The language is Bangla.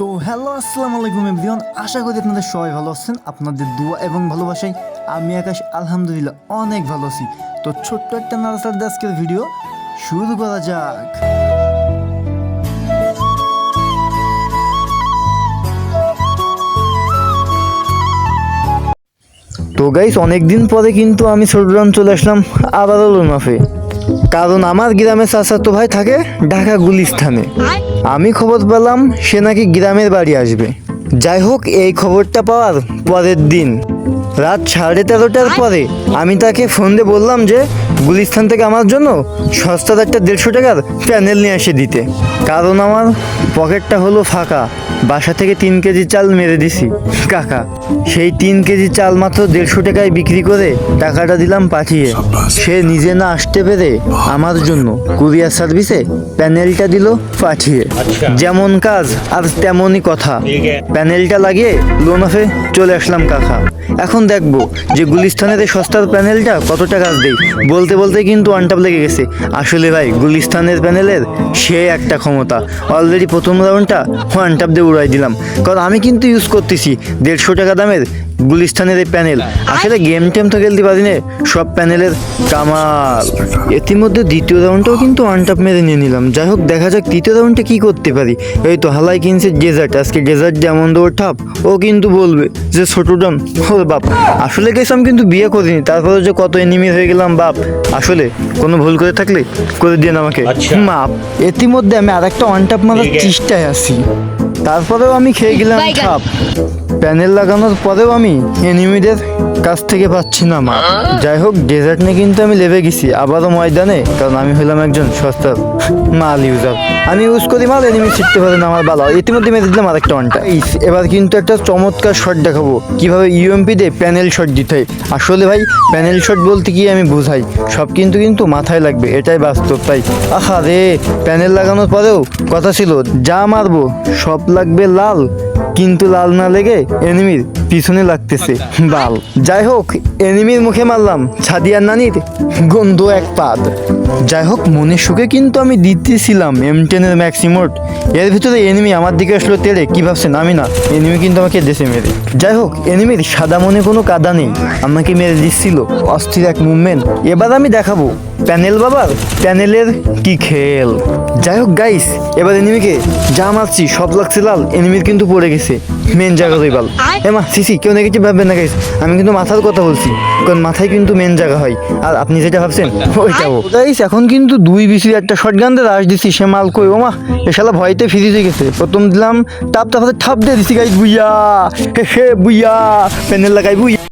তো হ্যালো, আসসালামু আলাইকুম এভরিওয়ান। আশা করি আপনাদের সবাই ভালো আছেন, আপনাদের দোয়া এবং ভালোবাসায় আমি আকাশ, আলহামদুলিল্লাহ, অনেক ভালো আছি। তো ছোট্ট একটা নার্সার আজকের ভিডিও শুরু করা যাক। তো গাইস অনেকদিন পরে কিন্তু আমি ছোটগ্রাম চলে আসলাম আবারও লোনাফে কারণ আমার গ্রামে চাচাতো ভাই থাকে ঢাকা গুলিস্থানে আমি খবর পেলাম সে নাকি গ্রামের বাড়ি আসবে। যাই হোক এই খবরটা পাওয়ার পরের দিন। রাত সাড়ে তেরোটার পরে আমি তাকে ফোন দিয়ে বললাম যে গুলিস্থান থেকে আমার জন্য সস্তার একটা দেড়শো টাকার প্যানেল নিয়ে এসে দিতে। কারণ আমার পকেটটা হলো ফাঁকা। বাসা থেকে তিন কেজি চাল মেরে দিছি। কাকা সেই তিন কেজি চাল মাত্র দেড়শো টাকায় বিক্রি করে টাকাটা দিলাম পাঠিয়ে। সে নিজে না আসতে পেরে আমার জন্য কুরিয়ার সার্ভিসে প্যানেলটা দিল পাঠিয়ে। যেমন কাজ আর তেমনই কথা। প্যানেলটা লাগিয়ে লোন অফে চলে আসলাম কাকা। এখন দেখব যে গুলিস্থানের এই সস্তার প্যানেলটা কত টাকা দেই বলতে বলতে বলতে কিন্তু আনটাপ লেগে গেছে। আসলে ভাই, গুলিস্তানের প্যানেলের সে একটা ক্ষমতা। অলরেডি প্রথম রাউন্ডটা ওয়ানটাপ দিয়ে উড়াই দিলাম। কারণ আমি কিন্তু ইউজ করতেছি। দেড়শো টাকা দামের গুলিস্তানের এই প্যানেল। আসলে গেম টেম তো খেলতে পারি না সব প্যানেলের কামাল। ইতিমধ্যে দ্বিতীয় রাউন্ডটাও কিন্তু আনটাপ মেরে নিয়ে নিলাম। যাই হোক দেখা যাক তৃতীয় রাউন্ডে কি করতে পারি। এই তো হালাই কিনছে ডেজার্ট আজকে ডেজার্ট যেমন দেবো ঠাপ ও কিন্তু বলবে যে ছোট ডান ও বাপ। আসলে গেছে আমি কিন্তু বিয়ে করিনি তারপরে যে কত এনিমি হয়ে গেলাম বাপ। আসলে কোনো ভুল করে থাকলে করে দিয়ে আমাকে। আচ্ছা। মাপ ইতিমধ্যে আমি আরেকটা ওয়ান টাপ মারার চেষ্টায় আছি। তারপরেও আমি খেয়ে গেলাম বাইগান। প্যানেল লাগানোর পরেও আমি এনিমিদের কাছ থেকে পাচ্ছি না মা যাই হোক ডেজার্ট নিয়ে কিন্তু আমি লেবে গেছি, আবারও ময়দানে, কারণ আমি হলাম একজন সস্তার মাল ইউজার আমি ইউজ করি মাল এনিমি শিখতে পারে না আমার বালা। ইতিমধ্যে মেরে দিলাম আরেকটা ওয়ানটা এবার কিন্তু একটা চমৎকার শট দেখাবো। কীভাবে ইউএমপি দিয়ে প্যানেল শট দিতে হয়। আসলে ভাই প্যানেল শট বলতে কি আমি বুঝাই। সব কিন্তু কিন্তু মাথায় লাগবে, এটাই বাস্তব, তাই। আহা রে প্যানেল লাগানোর পরেও কথা ছিল, যা মারবো, সব লাগবে লাল। কিন্তু লাল না লেগে এনিমির পিছনে লাগতেছে বাল। যাই হোক এনিমির মুখে মারলাম ছাদিয়ার নানির গন্ধ এক পাদ। যাই হোক মনের সুখে কিন্তু আমি দিতেছিলাম এম টেনের ম্যাক্সিমোট। এর ভিতরে এনিমি আমার দিকে আসলো তেড়ে কি ভাবছেন? আমি না এনিমি কিন্তু আমাকে দেশে মেরে। যাই হোক এনিমির সাদা মনে কোনো কাদা নেই আমাকে মেরে দিচ্ছিল অস্থির এক মুভমেন্ট এবার আমি দেখাবো প্যানেল বাবার প্যানেলের কি খেল। যাই হোক গাইস এবার এনিমিকে যা মারছি সব লাগছে লাল এনিমির কিন্তু পড়ে গেছে মেন জায়গা তো এমা সিসি কেউ নেগেটিভ ভাববেন না গাইস আমি কিন্তু মাথার কথা বলছি। কারণ মাথায় কিন্তু মেন জায়গা হয়। আর আপনি যেটা ভাবছেন, ওইটাও। গাইস এখন কিন্তু দুই বিসি একটা শর্ট গান দিয়ে রাশ দিছি, সে মাল কই? ওমা, এ শালা ভয়তে ফিরি হয়ে গেছে। প্রথম দিলাম টাপ তারপরে ঠাপ দিয়ে দিছি গাইস বুইয়া। হে হে, বুইয়া। প্যানেল লাগাই, বুইয়া।